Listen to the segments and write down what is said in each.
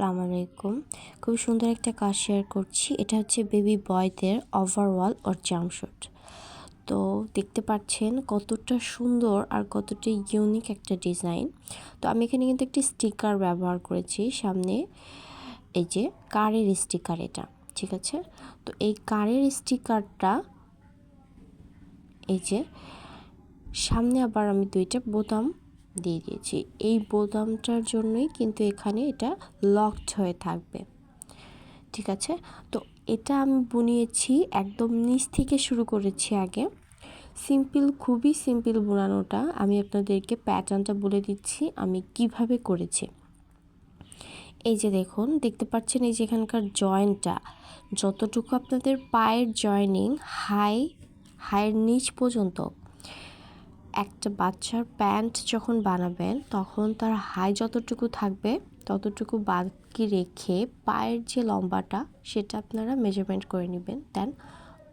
আসসালামু আলাইকুম। খুব সুন্দর একটা কাজ শেয়ার করছি। এটা হচ্ছে বেবি বয়দের ওভারঅল ওর জামশুট তো দেখতে পাচ্ছেন কতটা সুন্দর আর কতটা ইউনিক একটা ডিজাইন তো আমি এখানে কিন্তু একটি স্টিকার ব্যবহার করেছি। সামনে এই যে কারের স্টিকার এটা, ঠিক আছে? তো এই কারের স্টিকারটা এই যে সামনে আবার আমি দুইটা বোতাম দিয়ে দিয়েছি। এই বোতামটার জন্যই কিন্তু এখানে এটা লকড হয়ে থাকবে। ঠিক আছে? তো এটা আমি বুনিয়েছি একদম নিচ থেকে শুরু করেছি আগে। সিম্পল খুবই সিম্পল বোনানোটা। আমি আপনাদেরকে প্যাটার্নটা বলে দিচ্ছি আমি কীভাবে করেছি। এই যে দেখুন, দেখতে পাচ্ছেন এই যে এখানকার জয়েন্টটা যতটুকু আপনাদের পায়ের জয়নিং হাই হাইয়ের নিচ পর্যন্ত একটা বাচ্চার প্যান্ট যখন বানাবেন, তখন তার হাই যতটুকু থাকবে, ততটুকু বাকি রেখে পায়ের যে লম্বাটা, সেটা আপনারা মেজারমেন্ট করে নেবেন। দেন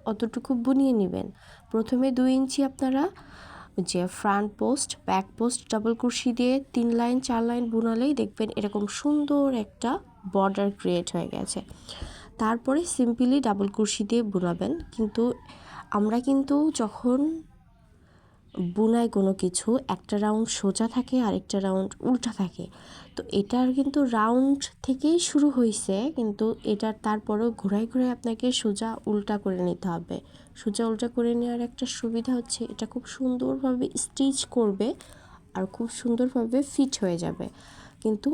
অতটুকু বুনিয়ে নেবেন। প্রথমে দুই ইঞ্চি আপনারা যে front post back post double কুর্সি দিয়ে তিন লাইন চার লাইন বুনালেই দেখবেন এরকম সুন্দর একটা বর্ডার ক্রিয়েট হয়ে গেছে। তারপরে সিম্পলি ডাবল কুর্সি দিয়ে বুনাবেন। কিন্তু আমরা কিন্তু যখন বুনায় কোনো কিছু, একটা রাউন্ড সোজা থাকে, আরেকটা রাউন্ড উল্টা থাকে। তো এটার কিন্তু রাউন্ড থেকেই শুরু হয়েছে কিন্তু এটার তারপরেও ঘোরায় ঘোরায় আপনাকে সোজা উল্টা করে নিতে হবে। সোজা উল্টা করে নেওয়ার একটা সুবিধা হচ্ছে, এটা খুব সুন্দরভাবে স্টিচ করবে আর খুব সুন্দরভাবে ফিট হয়ে যাবে। কিন্তু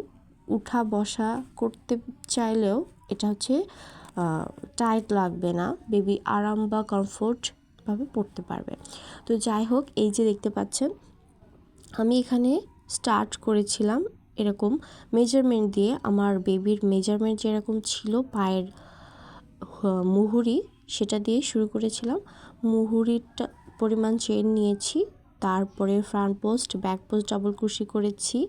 উঠা বসা করতে চাইলেও এটা হচ্ছে টাইট লাগবে না। বেবি আরাম বা কমফোর্ট ভাবে পড়তে পারবে। তো যাই হোক, এই যে দেখতে পাচ্ছেন, আমি এখানে স্টার্ট করেছিলাম এরকম মেজারমেন্ট দিয়ে। আমার বেবির মেজারমেন্ট যেরকম ছিল, পায়ের মুহুরি, সেটা দিয়ে শুরু করেছিলাম। মুহুরিটা পরিমাণ চেন নিয়েছি, তারপরে front post back post double কুশি করেছি।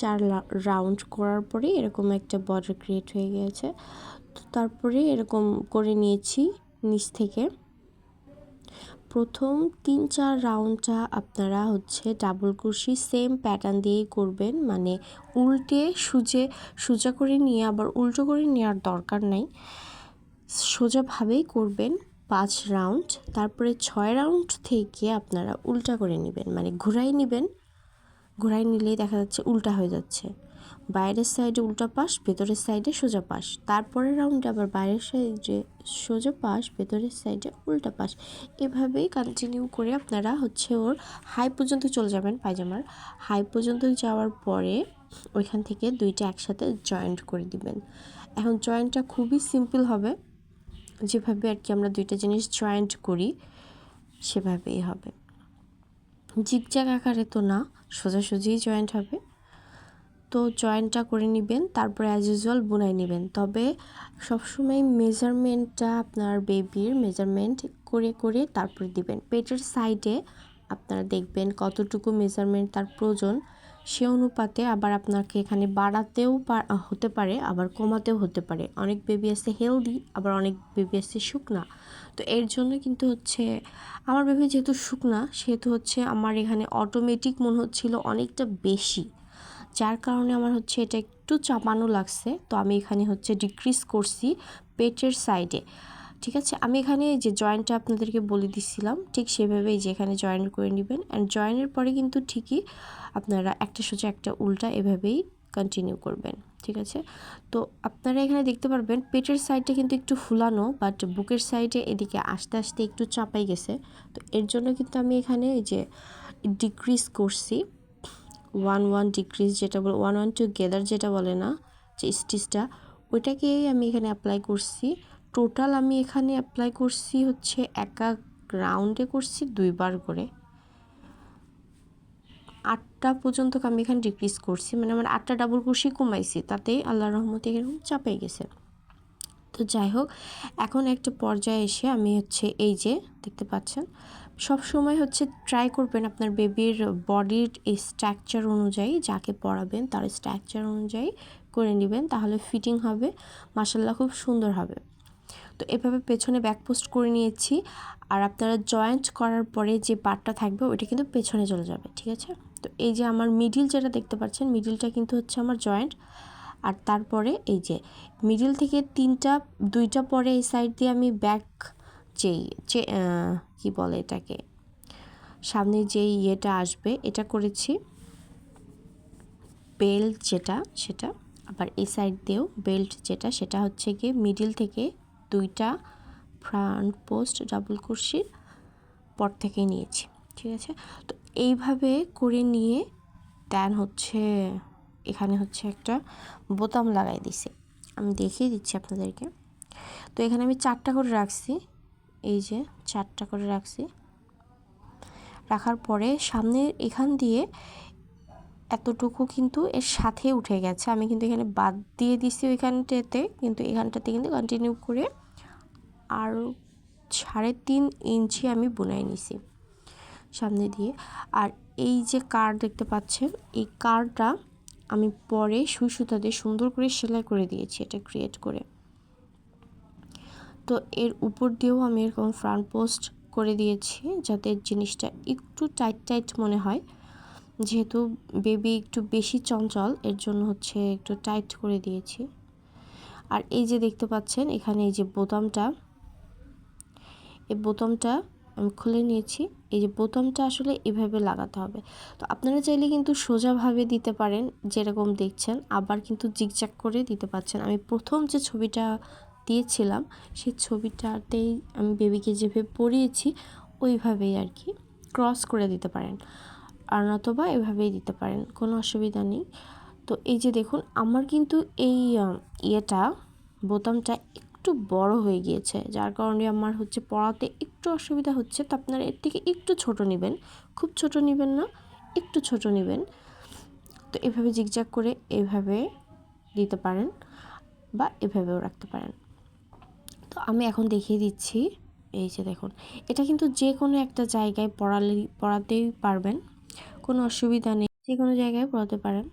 চার রাউন্ড করার পরে এরকম একটা বর্ডার ক্রিয়েট হয়ে গিয়েছে। তারপরে এরকম করে নিয়েছি নিচ থেকে। প্রথম তিন চার রাউন্ডটা আপনারা হচ্ছে ডাবল কুর্সি সেম প্যাটার্ন দিয়েই করবেন। মানে উল্টে সুজে, সোজা করে নিয়ে আবার উল্টো করে নেওয়ার দরকার নাই। সোজাভাবেই করবেন পাঁচ রাউন্ড। তারপরে ছয় রাউন্ড থেকে আপনারা উল্টা করে নেবেন। মানে ঘুরাই নেবেন। ঘুরাই নিলেই দেখা যাচ্ছে উল্টা হয়ে যাচ্ছে। বাইরের সাইডে উল্টা পাশ, ভেতরের সাইডে সোজা পাশ। তারপরের রাউন্ডে আবার বাইরের সাইডে সোজা পাশ, ভেতরের সাইডে উল্টা পাশ। এভাবেই কন্টিনিউ করে আপনারা হচ্ছে ওর হাই পর্যন্ত চলে যাবেন পায়জামার। হাই পর্যন্ত যাওয়ার পরে ওইখান থেকে দুইটা একসাথে জয়েন্ট করে দিবেন। এখন জয়েন্টটা খুবই সিম্পল হবে। যেভাবে আর কি আমরা দুইটা জিনিস জয়েন্ট করি, সেভাবেই হবে। জিগজ্যাগ আকারে তো না, সোজাসুজিই জয়েন্ট হবে। তো জয়েন্টটা করে নেবেন, তারপরে অ্যাজ ইউজুয়াল বুনাই নেবেন। তবে সবসময় মেজারমেন্টটা আপনার বেবির মেজারমেন্ট করে করে তারপরে দিবেন। পেটের সাইডে আপনারা দেখবেন কতটুকু মেজারমেন্ট তার প্রয়োজন। সে অনুপাতে আবার আপনাকে এখানে বাড়াতেও হতে পারে, আবার কমাতেও হতে পারে। অনেক বেবি আছে হেলদি আবার অনেক বেবি আছে শুকনা। তো এর জন্য কিন্তু হচ্ছে, আমার বেবি যেহেতু শুকনা, সেহেতু হচ্ছে আমার এখানে অটোমেটিক মনে হচ্ছিল অনেকটা বেশি। যার কারণে আমার হচ্ছে এটা একটু চাপানো লাগছে, তো আমি এখানে হচ্ছে ডিক্রিজ করছি পেটের সাইডে ঠিক আছে? আমি এখানে যে জয়েন্টটা আপনাদেরকে বলে দিচ্ছিলাম ঠিক সেভাবেই যে এখানে জয়েন করে নেবেন। অ্যান্ড জয়েনের পরে কিন্তু ঠিকই আপনারা একটা সোজা একটা উল্টা এভাবেই কন্টিনিউ করবেন, ঠিক আছে? তো আপনারা এখানে দেখতে পারবেন, পেটের সাইডটা কিন্তু একটু ফুলানো বাট বুকের সাইডে এদিকে আস্তে আস্তে একটু চাপাই গেছে। তো এর জন্য কিন্তু আমি এখানে যে ডিক্রিজ করছি। ওয়ান ওয়ান ডিক্রিজ যেটা বলে, ওয়ান ওয়ান টুগেদার যেটা বলে না, যে স্টিচটা, ওইটাকেই আমি এখানে অ্যাপ্লাই করছি। টোটাল আমি এখানে অ্যাপ্লাই করছি হচ্ছে একা রাউন্ডে করছি দুইবার করে। আটটা পর্যন্ত আমি এখানে ডিক্রিজ করছি মানে আমার আটটা ডাবল কুর্সি কমাইছি, তাতেই আল্লাহ রহমতে এরকম চাপে গেছে। তো যাই হোক, এখন একটা পর্যায়ে এসে আমি হচ্ছে এই যে, দেখতে পাচ্ছেন সব সময় হচ্ছে ট্রাই করবেন আপনার বেবির বডির স্ট্রাকচার অনুযায়ী যাকে পড়াবেন তার স্ট্রাকচার অনুযায়ী করে নেবেন, তাহলে ফিটিং হবে মাসাল্লাহ খুব সুন্দর হবে। তো এভাবে পেছনে ব্যাক পোস্ট করে নিয়েছি, আর আপনারা জয়েন্ট করার পরে যে পার্টটা থাকবে ওইটা কিন্তু পেছনে চলে যাবে, ঠিক আছে? তো এই যে আমার মিডিল যেটা দেখতে পাচ্ছেন মিডিলটা কিন্তু হচ্ছে আমার জয়েন্ট আর তারপরে এই যে মিডিল থেকে তিনটা, দুইটা পরে এই সাইড দিয়ে আমি ব্যাক যেই, যে কী বলে এটাকে? সামনে যেই ইয়েটা আসবে, এটা করেছি। বেল্ট যেটা, সেটা, আবার এই সাইড দিয়েও বেল্ট যেটা, সেটা হচ্ছে গিয়ে মিডিল থেকে দুইটা ফ্রন্ট পোস্ট ডাবল কুর্সির পর থেকে নিয়েছি, ঠিক আছে? তো এইভাবে করে নিয়ে দেন হচ্ছে, এখানে হচ্ছে একটা বোতাম লাগাই দিছি। আমি দেখিয়ে দিচ্ছি আপনাদেরকে। তো এখানে আমি চারটা করে রাখছি। এই যে চারটা করে রাখছি। রাখার পরে সামনের এখান দিয়ে এতটুকু কিন্তু এর সাথে উঠে গেছে। আমি কিন্তু এখানে বাদ দিয়ে দিছি ওইখানটাতে, কিন্তু এখানটাতে কিন্তু কন্টিনিউ করে আর সাড়ে তিন ইঞ্চি আমি বুনাই নিছি সামনে দিয়ে। আর এই যে কার দেখতে পাচ্ছেন, এই কারটা আমি পরে সুই সুতা দিয়ে সুন্দর করে সেলাই করে দিয়েছি এটা ক্রিয়েট করে। তো এর উপর দিয়েও আমি এরকম ফ্রন্ট পোস্ট করে দিয়েছি যাতে জিনিসটা একটু টাইট টাইট মনে হয়। যেহেতু বেবি একটু বেশি চঞ্চল, এর জন্য হচ্ছে একটু টাইট করে দিয়েছি। আর এই যে দেখতে পাচ্ছেন, এখানে এই যে বোতামটা, এই বোতামটা আমি খুলে নিয়েছি। এই যে বোতামটা আসলে এভাবে লাগাতে হবে। তো আপনারা চাইলে কিন্তু সোজাভাবে দিতে পারেন, যেরকম দেখছেন, আবার কিন্তু জিগজ্যাগ করে দিতে পারছেন আমি প্রথম যে ছবিটা দিয়েছিলাম, সেই ছবিটাতেই আমি বেবিকে যেভাবে পরিয়েছি ওইভাবেই আর কি ক্রস করে দিতে পারেন। আর নতবা এভাবেই দিতে পারেন, কোনো অসুবিধা নেই। তো এই যে দেখুন, আমার কিন্তু এই ইয়েটা, বোতামটা একটু বড় হয়ে গিয়েছে, যার কারণে আমার হচ্ছে পড়াতে একটু অসুবিধা হচ্ছে। তো আপনারা এর থেকে একটু ছোট নেবেন, খুব ছোট নেবেন না, একটু ছোট নেবেন। তো এভাবে জিগজাগ করে এভাবে দিতে পারেন বা এভাবেও রাখতে পারেন। তো আমি এখন দেখিয়ে দিচ্ছি। এই যে দেখুন, এটা কিন্তু যে কোনো একটা জায়গায় পড়ালে, পড়াতেই পারবেন। কোনো অসুবিধা নেই যে কোনো জায়গায় পড়াতে পারেন।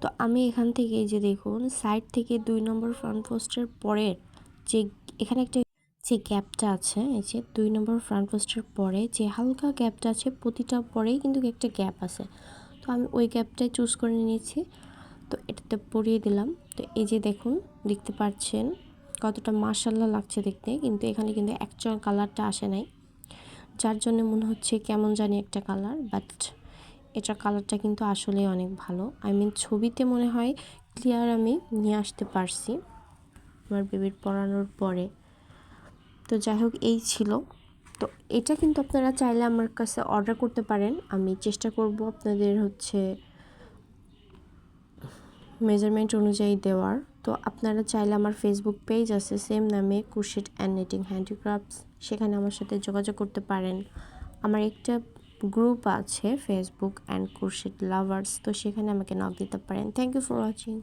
তো আমি এখান থেকে এই যে দেখুন, সাইড থেকে দুই নম্বর ফ্রন্ট পোস্টের পরের যে, এখানে একটা যে গ্যাপটা আছে, এই যে দুই নম্বর ফ্রন্ট পোস্টের পরে যে হালকা গ্যাপটা আছে, প্রতিটা পরেই কিন্তু একটা গ্যাপ আছে। তো আমি ওই গ্যাপটাই চুজ করে নিয়েছি। তো এটাতে পরিয়ে দিলাম। তো এই যে দেখুন, দেখতে পাচ্ছেন কতটা মার্শাল্লাহ লাগছে দেখতে, কিন্তু এখানে কিন্তু অ্যাকচুয়াল কালারটা আসে নাই। যার জন্য মনে হচ্ছে কেমন জানি একটা কালার বাট এটার কালারটা কিন্তু আসলে অনেক ভালো। আই মিন ছবিতে মনে হয় ক্লিয়ার আমি নিয়ে আসতে পারছি আমার বেবির পড়ানোর পরে। তো যাই হোক, এই ছিল। তো এটা কিন্তু আপনারা চাইলে আমার কাছে অর্ডার করতে পারেন। আমি চেষ্টা করব আপনাদের হচ্ছে মেজারমেন্ট অনুযায়ী দেওয়ার। তো আপনারা চাইলে আমার ফেসবুক পেজ আছে সেম নামে কুশিট অ্যান্ড নিটিং হ্যান্ডিক্রাফটস সেখানে আমার সাথে যোগাযোগ করতে পারেন। আমার একটা গ্রুপ আছে ফেসবুক অ্যান্ড কুরশিট লাভার্স তো সেখানে আমাকে নক দিতে পারেন। Thank you for watching